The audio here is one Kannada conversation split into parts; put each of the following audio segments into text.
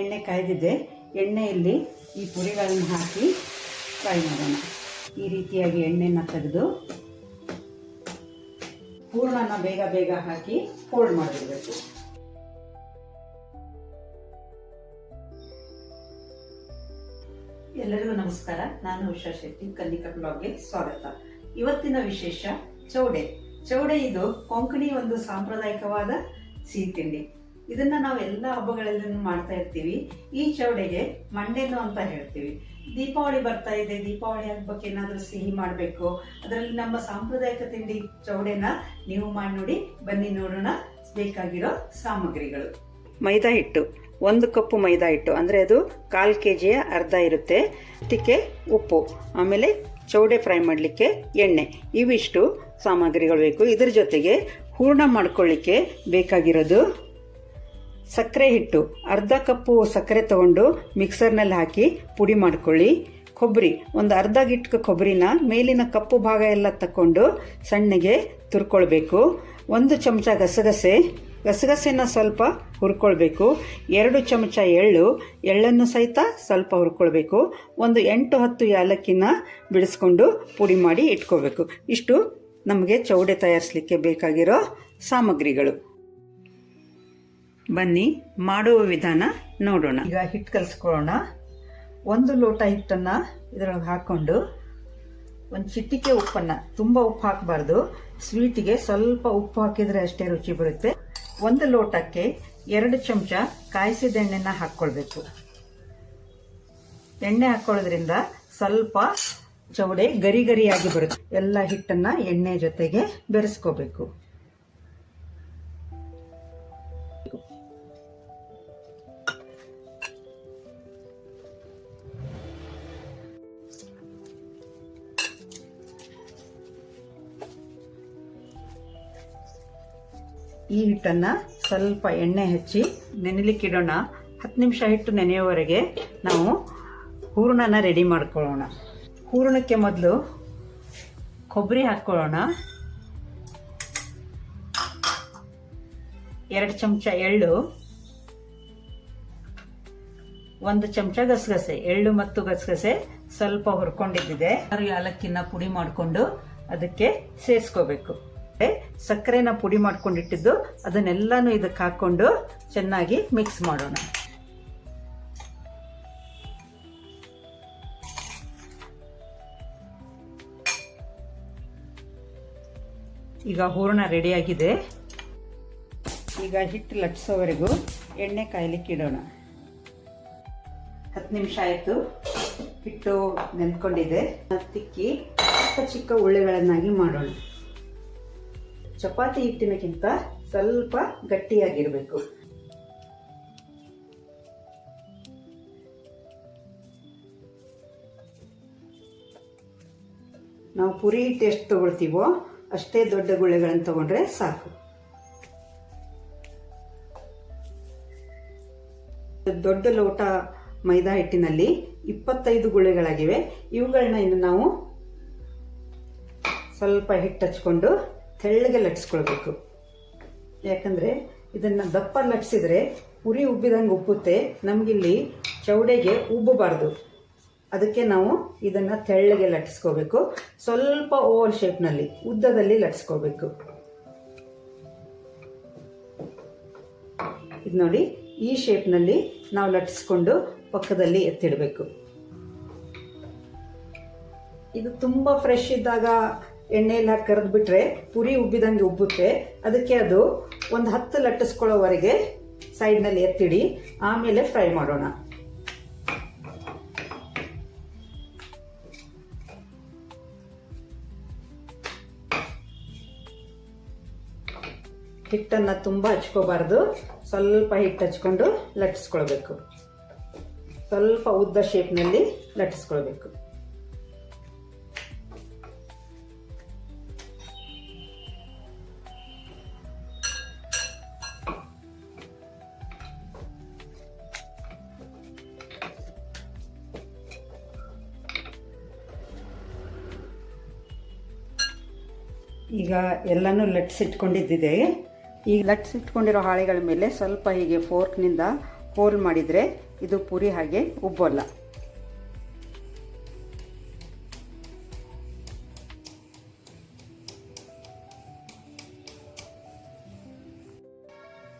ಎಣ್ಣೆ ಕಾಯ್ದಿದೆ ಎಣ್ಣೆಯಲ್ಲಿ ಈ ಪುರಿಗಳನ್ನು ಹಾಕಿ ಫ್ರೈ ಮಾಡೋಣ. ಈ ರೀತಿಯಾಗಿ ಎಣ್ಣೆನ ತೆಗೆದು ಹೂರ್ಣನ ಬೇಗ ಬೇಗ ಹಾಕಿ ಫೋಲ್ಡ್ ಮಾಡಿರಬೇಕು ಎಲ್ಲರಿಗೂ ನಮಸ್ಕಾರ. ನಾನು ಉಷಾ ಶೆಟ್ಟಿ, ಕನ್ನಿಕಾ ಬ್ಲಾಗ್ಗೆ ಸ್ವಾಗತ. ಇವತ್ತಿನ ವಿಶೇಷ ಚೌಡೆ. ಚೌಡೆ ಇದು ಕೊಂಕಣಿ ಒಂದು ಸಾಂಪ್ರದಾಯಿಕವಾದ ಸಿಹಿ ತಿಂಡಿ ಇದನ್ನ ನಾವು ಎಲ್ಲ ಹಬ್ಬಗಳಲ್ಲಿ ಮಾಡ್ತಾ ಇರ್ತೀವಿ. ಈ ಚೌಡೆಗೆ ಮಂಡೆನು ಅಂತ ಹೇಳ್ತೀವಿ. ದೀಪಾವಳಿ ಬರ್ತಾ ಇದೆ. ದೀಪಾವಳಿ ಹಬ್ಬಕ್ಕೆ ಏನಾದರೂ ಸಿಹಿ ಮಾಡಬೇಕು. ಅದರಲ್ಲಿ ನಮ್ಮ ಸಾಂಪ್ರದಾಯಿಕ ತಿಂಡಿ ಚೌಡೆನ ನೀವು ಮಾಡಿ ನೋಡಿ, ಬನ್ನಿ ನೋಡೋಣ. ಬೇಕಾಗಿರೋ ಸಾಮಗ್ರಿಗಳು. ಮೈದಾ ಹಿಟ್ಟು. ಒಂದು ಕಪ್ಪು ಮೈದಾ ಹಿಟ್ಟು. ಅಂದರೆ ಅದು ಕಾಲು ಕೆ ಜಿಯ ಅರ್ಧ ಇರುತ್ತೆ. ಅದಕ್ಕೆ ಉಪ್ಪು. ಆಮೇಲೆ ಚೌಡೆ ಫ್ರೈ ಮಾಡಲಿಕ್ಕೆ ಎಣ್ಣೆ. ಇವಿಷ್ಟು ಸಾಮಗ್ರಿಗಳು ಬೇಕು. ಇದರ ಜೊತೆಗೆ ಹೂರ್ಣ ಮಾಡ್ಕೊಳ್ಳಿಕ್ಕೆ ಬೇಕಾಗಿರೋದು ಸಕ್ಕರೆ ಹಿಟ್ಟು. ಅರ್ಧ ಕಪ್ಪು ಸಕ್ಕರೆ ತಗೊಂಡು ಮಿಕ್ಸರ್ನಲ್ಲಿ ಹಾಕಿ ಪುಡಿ ಮಾಡ್ಕೊಳ್ಳಿ. ಕೊಬ್ಬರಿ. ಒಂದು ಅರ್ಧ ಗಿಟ್ಕ ಕೊಬ್ಬರಿನ ಮೇಲಿನ ಕಪ್ಪು ಭಾಗ ಎಲ್ಲ ತಕೊಂಡು ಸಣ್ಣಗೆ ತುರ್ಕೊಳ್ಬೇಕು. ಒಂದು ಚಮಚ ಗಸಗಸೆ. ಗಸಗಸೆನ ಸ್ವಲ್ಪ ಹುರ್ಕೊಳ್ಬೇಕು. ಎರಡು ಚಮಚ ಎಳ್ಳು. ಎಳ್ಳನ್ನು ಸಹಿತ ಸ್ವಲ್ಪ ಹುರ್ಕೊಳ್ಬೇಕು. ಒಂದು ಎಂಟು ಹತ್ತು ಯಾಲಕ್ಕಿನ ಬಿಡಿಸ್ಕೊಂಡು ಪುಡಿ ಮಾಡಿ ಇಟ್ಕೋಬೇಕು ಇಷ್ಟು ನಮಗೆ ಚೌಡೆ ತಯಾರಿಸಲಿಕ್ಕೆ ಬೇಕಾಗಿರೋ ಸಾಮಗ್ರಿಗಳು. ಬನ್ನಿ, ಮಾಡುವ ವಿಧಾನ ನೋಡೋಣ. ಈಗ ಹಿಟ್ಟು ಕಲಿಸ್ಕೊಳ್ಳೋಣ. ಒಂದು ಲೋಟ ಹಿಟ್ಟನ್ನು ಇದರೊಳಗೆ ಹಾಕ್ಕೊಂಡು, ಒಂದು ಚಿಟಿಕೆ ಉಪ್ಪನ್ನು, ತುಂಬ ಉಪ್ಪು ಹಾಕಬಾರ್ದು. ಸ್ವೀಟಿಗೆ ಸ್ವಲ್ಪ ಉಪ್ಪು ಹಾಕಿದರೆ ಅಷ್ಟೇ ರುಚಿ ಬರುತ್ತೆ. ಒಂದು ಲೋಟಕ್ಕೆ ಎರಡು ಚಮಚ ಕಾಯಿಸಿದ ಎಣ್ಣೆನ ಹಾಕ್ಕೊಳ್ಬೇಕು. ಎಣ್ಣೆ ಹಾಕೊಳ್ಳೋದ್ರಿಂದ ಸ್ವಲ್ಪ ಚೌಡೆ ಗರಿ ಗರಿಯಾಗಿ ಬರುತ್ತೆ. ಎಲ್ಲ ಹಿಟ್ಟನ್ನ ಎಣ್ಣೆ ಜೊತೆಗೆ ಬೆರೆಸ್ಕೋಬೇಕು. ಈ ಹಿಟ್ಟನ್ನು ಸ್ವಲ್ಪ ಎಣ್ಣೆ ಹಚ್ಚಿ ನೆನೆಲಿಕ್ಕಿಡೋಣ ಹತ್ತು ನಿಮಿಷ ಹಿಟ್ಟು ನೆನೆಯುವವರೆಗೆ ನಾವು ಹೂರಣನ ರೆಡಿ ಮಾಡ್ಕೊಳ್ಳೋಣ. ಹೂರಣಕ್ಕೆ ಮೊದಲು ಕೊಬ್ಬರಿ ಹಾಕ್ಕೊಳ್ಳೋಣ. ಎರಡು ಚಮಚ ಎಳ್ಳು, ಒಂದು ಚಮಚ ಗಸಗಸೆ, ಎಳ್ಳು ಮತ್ತು ಗಸಗಸೆ ಸ್ವಲ್ಪ ಹುರ್ಕೊಂಡಿದ್ದಿದೆ. ಯಾಲಕ್ಕಿನ ಪುಡಿ ಮಾಡಿಕೊಂಡು ಅದಕ್ಕೆ ಸೇರಿಸ್ಕೋಬೇಕು. ಸಕ್ಕರೆನ ಪುಡಿ ಮಾಡ್ಕೊಂಡಿಟ್ಟಿದ್ದು, ಅದನ್ನೆಲ್ಲಾನು ಇದಕ್ಕೆ ಹಾಕೊಂಡು ಚೆನ್ನಾಗಿ ಮಿಕ್ಸ್ ಮಾಡೋಣ. ಈಗ ಹೂರಣ ರೆಡಿಯಾಗಿದೆ ಈಗ ಹಿಟ್ಟು ಲಟ್ಸೋವರೆಗೂ ಎಣ್ಣೆ ಕಾಯಲಿಕ್ಕೆ ಇಡೋಣ. ಹತ್ತು ನಿಮಿಷ ಆಯಿತು. ಹಿಟ್ಟು ನೆನ್ಕೊಂಡಿದೆ ತಿಕ್ಕಿ ಚಿಕ್ಕ ಚಿಕ್ಕ ಉಳ್ಳೆಗಳನ್ನಾಗಿ ಮಾಡೋಣ. ಚಪಾತಿ ಹಿಟ್ಟಿನಕ್ಕಿಂತ ಸ್ವಲ್ಪ ಗಟ್ಟಿಯಾಗಿರಬೇಕು. ನಾವು ಪುರಿ ಹಿಟ್ಟು ಎಷ್ಟು ತಗೊಳ್ತೀವೋ ಅಷ್ಟೇ ದೊಡ್ಡ ಗುಳ್ಳೆಗಳನ್ನು ತಗೊಂಡ್ರೆ ಸಾಕು. ದೊಡ್ಡ ಲೋಟ ಮೈದಾ ಹಿಟ್ಟಿನಲ್ಲಿ ಇಪ್ಪತ್ತೈದು ಗುಳ್ಳೆಗಳಾಗಿವೆ. ಇವುಗಳನ್ನ ಇನ್ನು ನಾವು ಸ್ವಲ್ಪ ಹಿಟ್ಟು ಹಚ್ಕೊಂಡು ತೆಳ್ಳಗೆ ಲಟ್ಸ್ಕೊಳ್ಬೇಕು ಯಾಕಂದರೆ ಇದನ್ನು ದಪ್ಪ ಲಟ್ಸಿದ್ರೆ ಉರಿ ಉಬ್ಬಿದಂಗೆ ಉಬ್ಬುತ್ತೆ. ನಮಗಿಲ್ಲಿ ಚೌಡೆಗೆ ಉಬ್ಬಬಾರ್ದು. ಅದಕ್ಕೆ ನಾವು ಇದನ್ನು ತೆಳ್ಳಗೆ ಲಟ್ಸ್ಕೋಬೇಕು ಸ್ವಲ್ಪ ಓವಲ್ ಶೇಪ್ನಲ್ಲಿ, ಉದ್ದದಲ್ಲಿ ಲಟ್ಸ್ಕೋಬೇಕು ಇದು ನೋಡಿ, ಈ ಶೇಪ್ನಲ್ಲಿ ನಾವು ಲಟ್ಸ್ಕೊಂಡು ಪಕ್ಕದಲ್ಲಿ ಎತ್ತಿಡಬೇಕು. ಇದು ತುಂಬ ಫ್ರೆಶ್ ಇದ್ದಾಗ ಎಣ್ಣೆಯಲ್ಲಿ ಹಾಕಿ ಕರೆದು ಬಿಟ್ರೆ ಪುರಿ ಉಬ್ಬಿದಂಗೆ ಉಬ್ಬುತ್ತೆ. ಅದಕ್ಕೆ ಅದು ಒಂದು ಹತ್ತು ಲಟ್ಟಿಸ್ಕೊಳ್ಳೋವರೆಗೆ ಸೈಡ್ನಲ್ಲಿ ಎತ್ತಿಡಿ. ಆಮೇಲೆ ಫ್ರೈ ಮಾಡೋಣ. ಹಿಟ್ಟನ್ನು ತುಂಬ ಹಚ್ಕೋಬಾರ್ದು. ಸ್ವಲ್ಪ ಹಿಟ್ಟು ಹಚ್ಕೊಂಡು ಲಟ್ಟಿಸ್ಕೊಳ್ಬೇಕು. ಸ್ವಲ್ಪ ಉದ್ದ ಶೇಪ್ನಲ್ಲಿ ಲಟ್ಟಿಸ್ಕೊಳ್ಬೇಕು. ಈಗ ಎಲ್ಲನೂ ಲಟ್ಸಿಟ್ಕೊಂಡಿದ್ದಿದೆ ಈಗ ಲಟ್ಸಿಟ್ಕೊಂಡಿರೋ ಹಾಳೆಗಳ ಮೇಲೆ ಸ್ವಲ್ಪ ಹೀಗೆ ಫೋರ್ಕ್ನಿಂದ ಹೋಲ್ ಮಾಡಿದರೆ ಇದು ಪುರಿ ಹಾಗೆ ಉಬ್ಬೋಲ್ಲ.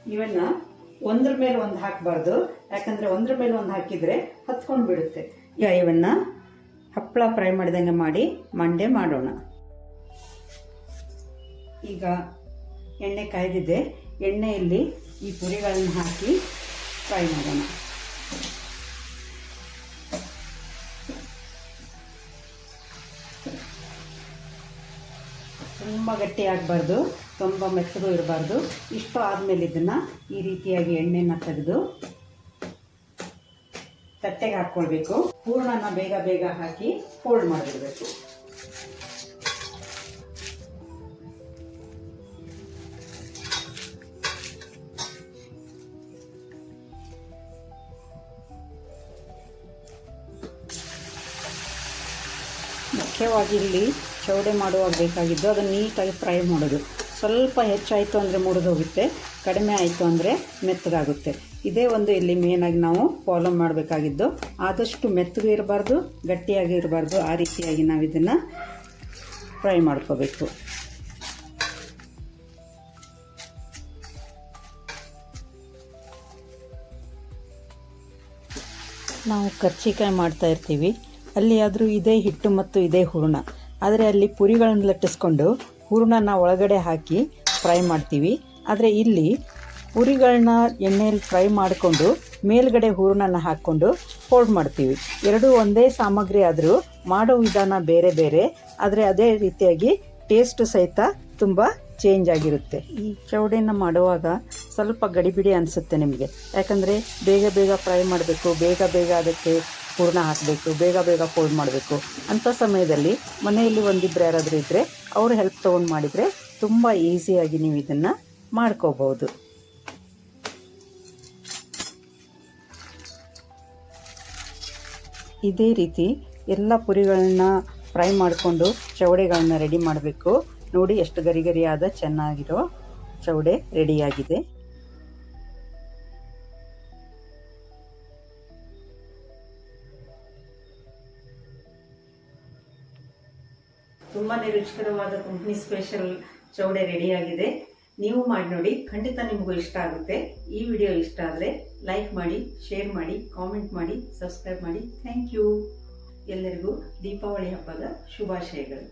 ಇವನ್ನ ಒಂದ್ರ ಮೇಲೆ ಒಂದು ಹಾಕಬಾರ್ದು. ಯಾಕಂದ್ರೆ ಒಂದ್ರ ಮೇಲೆ ಒಂದು ಹಾಕಿದ್ರೆ ಹತ್ಕೊಂಡು ಬಿಡುತ್ತೆ. ಈಗ ಇವನ್ನ ಹಪ್ಪಳ ಫ್ರೈ ಮಾಡಿದಂಗೆ ಮಾಡಿ ಮಂಡೆ ಮಾಡೋಣ. ಈಗ ಎಣ್ಣೆ ಕಾಯ್ದಿದೆ. ಎಣ್ಣೆಯಲ್ಲಿ ಈ ಪುರಿಗಳನ್ನು ಹಾಕಿ ಫ್ರೈ ಮಾಡೋಣ. ತುಂಬ ಗಟ್ಟಿ ಆಗಬಾರ್ದು, ತುಂಬ ಮೆತ್ತಗೂ ಇರಬಾರ್ದು. ಇಷ್ಟು ಆದಮೇಲೆ ಇದನ್ನು ಈ ರೀತಿಯಾಗಿ ಎಣ್ಣೆನ ತೆಗೆದು ತಟ್ಟೆಗೆ ಹಾಕ್ಕೊಳ್ಬೇಕು. ಹೂರ್ಣನ ಬೇಗ ಬೇಗ ಹಾಕಿ ಫೋಲ್ಡ್ ಮಾಡಿಬಿಡ್ಬೇಕು. ಮುಖ್ಯವಾಗಿ ಇಲ್ಲಿ ಚೌಡೆ ಮಾಡುವಾಗ ಬೇಕಾಗಿದ್ದು ಅದನ್ನು ನೀಟಾಗಿ ಫ್ರೈ ಮಾಡೋದು. ಸ್ವಲ್ಪ ಹೆಚ್ಚಾಯಿತು ಅಂದರೆ ಮುರಿದೋಗುತ್ತೆ ಕಡಿಮೆ ಆಯಿತು ಅಂದರೆ ಮೆತ್ತಗಾಗುತ್ತೆ. ಇದೇ ಒಂದು ಇಲ್ಲಿ ಮೇನಾಗಿ ನಾವು ಫಾಲೋ ಮಾಡಬೇಕಾಗಿದ್ದು, ಆದಷ್ಟು ಮೆತ್ತಗೂ ಇರಬಾರ್ದು, ಗಟ್ಟಿಯಾಗಿ ಇರಬಾರ್ದು, ಆ ರೀತಿಯಾಗಿ ನಾವು ಇದನ್ನು ಫ್ರೈ ಮಾಡ್ಕೋಬೇಕು. ನಾವು ಕರ್ಚಿಕಾಯಿ ಮಾಡ್ತಾ ಇರ್ತೀವಿ. ಅಲ್ಲಿ ಆದರೂ ಇದೇ ಹಿಟ್ಟು ಮತ್ತು ಇದೇ ಹೂರಣ. ಆದರೆ ಅಲ್ಲಿ ಪುರಿಗಳನ್ನು ಲಟ್ಟಿಸ್ಕೊಂಡು ಹೂರಣನ ಒಳಗಡೆ ಹಾಕಿ ಫ್ರೈ ಮಾಡ್ತೀವಿ. ಆದರೆ ಇಲ್ಲಿ ಪುರಿಗಳನ್ನ ಎಣ್ಣೆಯಲ್ಲಿ ಫ್ರೈ ಮಾಡಿಕೊಂಡು ಮೇಲ್ಗಡೆ ಹೂರಣನ ಹಾಕ್ಕೊಂಡು ಫೋಲ್ಡ್ ಮಾಡ್ತೀವಿ. ಎರಡೂ ಒಂದೇ ಸಾಮಗ್ರಿ ಆದರೂ ಮಾಡೋ ವಿಧಾನ ಬೇರೆ ಬೇರೆ, ಆದರೆ ಅದೇ ರೀತಿಯಾಗಿ ಟೇಸ್ಟು ಸಹಿತ ತುಂಬ ಚೇಂಜ್ ಆಗಿರುತ್ತೆ. ಈ ಚೌಡೆನ ಮಾಡುವಾಗ ಸ್ವಲ್ಪ ಗಡಿಬಿಡಿ ಅನಿಸುತ್ತೆ ನಿಮಗೆ. ಯಾಕಂದರೆ ಬೇಗ ಬೇಗ ಫ್ರೈ ಮಾಡಬೇಕು, ಬೇಗ ಬೇಗ ಅದಕ್ಕೆ ಹೂರಣ ಹಾಕಬೇಕು, ಬೇಗ ಬೇಗ ಫೋಲ್ಡ್ ಮಾಡಬೇಕು. ಅಂಥ ಸಮಯದಲ್ಲಿ ಮನೆಯಲ್ಲಿ ಒಂದಿಬ್ಬರು ಯಾರಾದರೂ ಇದ್ದರೆ ಅವರು ಹೆಲ್ಪ್ ತೊಗೊಂಡು ಮಾಡಿದರೆ ತುಂಬ ಈಸಿಯಾಗಿ ನೀವು ಇದನ್ನು ಮಾಡ್ಕೋಬಹುದು. ಇದೇ ರೀತಿ ಎಲ್ಲ ಪುರಿಗಳನ್ನ ಫ್ರೈ ಮಾಡಿಕೊಂಡು ಚೌಡೆಗಳನ್ನ ರೆಡಿ ಮಾಡಬೇಕು. ನೋಡಿ ಎಷ್ಟು ಗರಿ ಗರಿಯಾದ ಚೆನ್ನಾಗಿರೋ ಚೌಡೆ ರೆಡಿಯಾಗಿದೆ ತುಂಬಾನೇ ರುಚಿಕರವಾದ ಕಂಪ್ನಿ ಸ್ಪೆಷಲ್ ಚೌಡೆ ರೆಡಿಯಾಗಿದೆ ನೀವು ಮಾಡಿ ನೋಡಿ, ಖಂಡಿತ ನಿಮಗೂ ಇಷ್ಟ ಆಗುತ್ತೆ. ಈ ವಿಡಿಯೋ ಇಷ್ಟ ಆದರೆ ಲೈಕ್ ಮಾಡಿ ಶೇರ್ ಮಾಡಿ ಕಾಮೆಂಟ್ ಮಾಡಿ ಸಬ್ಸ್ಕ್ರೈಬ್ ಮಾಡಿ. ಥ್ಯಾಂಕ್ ಯು ಎಲ್ಲರಿಗೂ ದೀಪಾವಳಿ ಹಬ್ಬದ ಶುಭಾಶಯಗಳು.